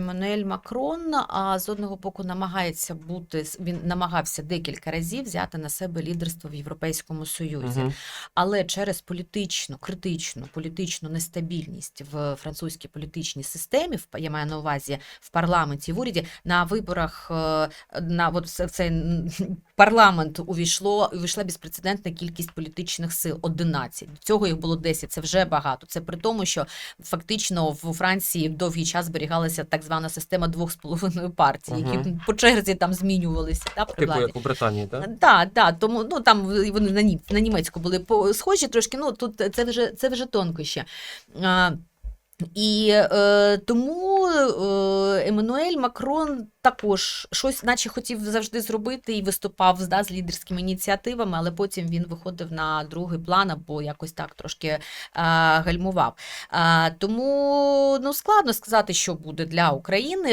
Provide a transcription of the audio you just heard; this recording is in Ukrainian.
Еммануель Макрон а з одного боку намагається бути він намагався декілька разів взяти на себе лідерство в Європейському Союзі, Мгм. але через політичну, критичну політичну нестабільність в французькій політичній системі, в- я маю на увазі в парламенті, в уряді на виборах е, на от в цей парламент увійшло увійшла безпрецедентна кількість політичних сил 11. До цього їх було 10, Це вже багато. Це при тому, що фактично в Франції довгий час зберігалася так звана система двох з половиною партій, які Мгм. по черзі там змінювалися. Та, при Типу, владі. як у Британії, так? Так, так, тому ну там вони на, на німецьку були схожі трошки. Ну тут це вже це вже тонкощі. А, і е, тому е, Еммануель Макрон також щось, наче хотів завжди зробити і виступав да, з лідерськими ініціативами, але потім він виходив на другий план або якось так трошки е, гальмував. Е, тому ну складно сказати, що буде для України.